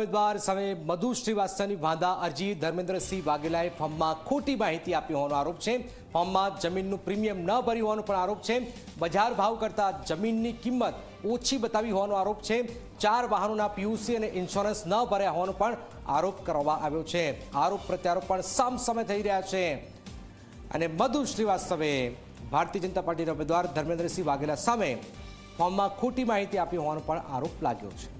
ઉમેદવાર સામે મધુ શ્રીવાસ્તવની વાંધા અરજી ધર્મેન્દ્રસિંહ વાઘેલાએ ફોર્મમાં ખોટી માહિતી આપી હોવાનો આરોપ છે. ફોર્મમાં જમીનનું પ્રીમિયમ ન ભર્યું હોવાનો પણ આરોપ છે. બજાર ભાવ કરતાં જમીનની કિંમત ઓછી બતાવી હોવાનો આરોપ છે. ચાર વાહનોના પીયુસી અને ઇન્સ્યોરન્સ ન ભર્યા હોવાનો પણ આરોપ કરવામાં આવ્યો છે. આરોપ પ્રત્યારોપ પણ સામસામે થઈ રહ્યા છે. અને મધુ શ્રીવાસ્તવે ભારતીય જનતા પાર્ટીના ઉમેદવાર ધર્મેન્દ્રસિંહ વાઘેલા સામે ફોર્મમાં ખોટી માહિતી આપી હોવાનો પણ આરોપ લાગ્યો છે.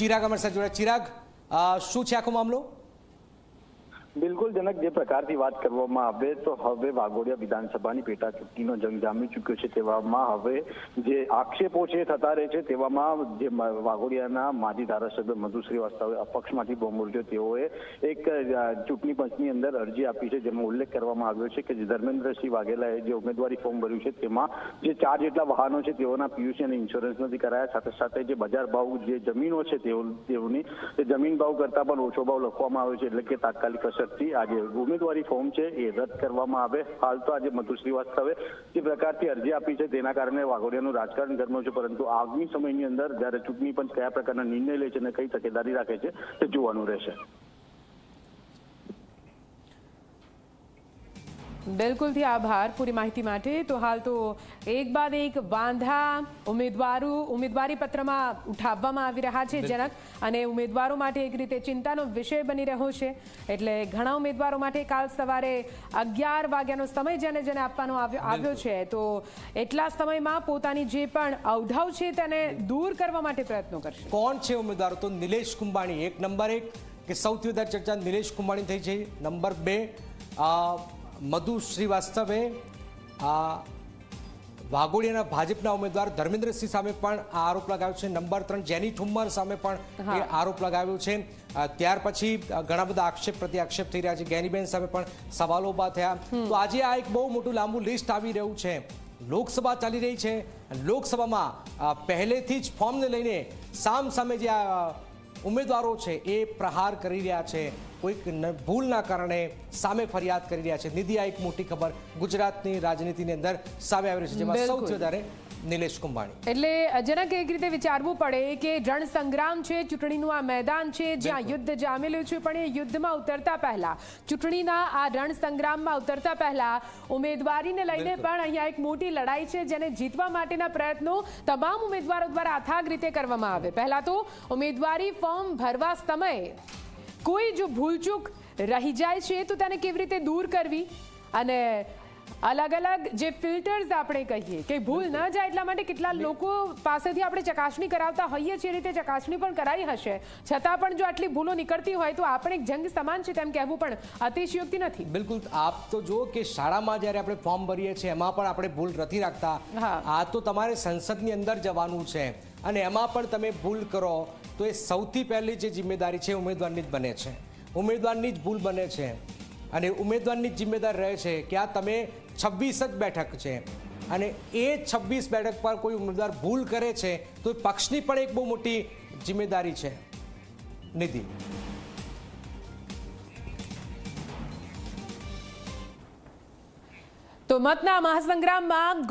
ચિરાગ અમારી સાથે જોડ્યા. ચિરાગ શું છે આખો મામલો? બિલકુલ જનક જે પ્રકારથી વાત કરવામાં આવે, તો હવે વાઘોડિયા વિધાનસભાની પેટા ચૂંટણીનો જંગ જામી ચૂક્યો છે. તેવામાં હવે જે આક્ષેપો છે થતા રહે છે. તેવામાં જે વાઘોડિયાના માજી ધારાસભ્ય મધુ શ્રીવાસ્તવે અપક્ષમાંથી બોમ્બ તેઓએ એક ચૂંટણી પંચની અંદર અરજી આપી છે, જેમાં ઉલ્લેખ કરવામાં આવ્યો છે કે જે ધર્મેન્દ્રસિંહ વાઘેલાએ જે ઉમેદવારી ફોર્મ ભર્યું છે, તેમાં જે ચાર જેટલા વાહનો છે, તેઓના પીયુસી અને ઇન્સ્યોરન્સ નથી કરાયા. સાથે સાથે જે બજાર ભાવ જે જમીનો છે, તેઓ, તેઓની, તે જમીન ભાવ કરતા પણ ઓછો ભાવ લખવામાં આવ્યો છે, એટલે કે તાત્કાલિક અસરથી આજે ઉમેદવારી ફોર્મ છે એ રદ કરવામાં આવે. હાલ તો આજે મધુ શ્રીવાસ્તવે જે પ્રકારથી અરજી આપી છે તેના કારણે વાઘોડિયાનું રાજકારણ ગરમ્યું છે, પરંતુ આગામી સમયની અંદર જ્યારે ચૂંટણી પંચ કયા પ્રકારના નિર્ણય લે છે અને કઈ તકેદારી રાખે છે તે જોવાનું રહેશે. બિલકુલથી આભાર પૂરી માહિતી માટે તો હાલ તો એક બાદ એક વાંધા ઉમેદવારો ઉમેદવારી પત્રમાં ઉઠાવવામાં આવી રહ્યા છે જનક અને ઉમેદવારો માટે એક રીતે ચિંતાનો વિષય બની રહ્યો છે। એટલે ઘણા ઉમેદવારો માટે કાલ સવારે અગિયાર વાગ્યાનો સમય જેને જેને આપવાનો આવ્યો છે. તો એટલા સમયમાં પોતાની જે પણ અવઢવ છે તેને દૂર કરવા માટે પ્રયત્નો કરશે. કોણ છે ઉમેદવારો? તો નિલેશ કુંભાણી એક નંબર એક કે સૌથી વધારે ચર્ચા નિલેશ કુંભાણી થઈ છે. નંબર બે મધુ શ્રીવાસ્તવે આ વાઘોડિયાના ભાજપના ઉમેદવાર ધર્મેન્દ્રસિંહ સામે પણ આ આરોપ લગાવ્યો છે. નંબર ત્રણ જેની ઠુમ્મર સામે પણ એ આરોપ લગાવ્યો છે. ત્યાર પછી ઘણા બધા આક્ષેપ પ્રતિ આક્ષેપ થઈ રહ્યા છે. ગેનીબેન સામે પણ સવાલો ઊભા થયા. તો આજે આ એક બહુ મોટું લાંબુ લિસ્ટ આવી રહ્યું છે. લોકસભા ચાલી રહી છે. લોકસભામાં પહેલેથી જ ફોર્મને લઈને સામ સામે જે આ ઉમેદવારો છે એ પ્રહાર કરી રહ્યા છે. કોઈક ભૂલના કારણે સામે ફરિયાદ કરી રહ્યા છે. નિધિ આ એક મોટી ખબર ગુજરાતની રાજનીતિની અંદર સામે આવી રહી છે. જેમાં સૌથી વધારે નિલેશ કુંભાણી. એટલે જનક એક રીતે વિચારવું પડે કે રણ સંગ્રામ છે ચૂંટણીનું આ મેદાન છે જ્યાં યુદ્ધ જામેલું છે પણ એ યુદ્ધમાં ઉતરતા પહેલા ચૂંટણીના આ રણ સંગ્રામમાં ઉતરતા પહેલા ઉમેદવારીને લઈને પણ અહીંયા એક મોટી લડાઈ છે જેને જીતવા માટેના પ્રયત્નો તમામ ઉમેદવારો દ્વારા અથાગ રીતે કરવામાં આવે. પહેલા તો ઉમેદવારી ફોર્મ ભરવા સમયે કોઈ જો ભૂલચૂક રહી જાય છે તો તેને કેવી રીતે દૂર કરવી? અને અલગ અલગ જે ફિલ્ટર્સ આપણે કહીએ કે ભૂલ ન જાય એટલા માટે કેટલા લોકો પાસેથી આપણે ચકાસણી કરાવતા હોઈએ છીએ રીતે ચકાસણી પણ કરાઈ હશે. છતાં પણ જો આટલી ભૂલો નીકળતી હોય તો આપણે એક જંગ સમાન છે તેમ કહેવું પણ અતિશયોક્તિ નથી. બિલકુલ આપ તો જો કે શાળામાં જ્યારે આપણે ફોર્મ ભરીએ છીએ એમાં પણ આપણે ભૂલ નથી રાખતા. આ તો તમારે સંસદની અંદર જવાનું છે. અને એમાં પણ તમે ભૂલ કરો તો એ સૌથી પહેલી જે જિમ્મેદારી છે ઉમેદવારની જ બને છે. ઉમેદવારની જ ભૂલ બને છે. અને ઉમેદવારની જિમ્મેદાર રહે છે કે આ તમે છવ્વીસ જ બેઠક છે. અને એ છવ્વીસ બેઠક પર કોઈ ઉમેદવાર ભૂલ કરે છે, તો પક્ષની પણ એક બહુ મોટી જિમ્મેદારી છે. નિધિ તો મતના મહાસંગ્રામમાં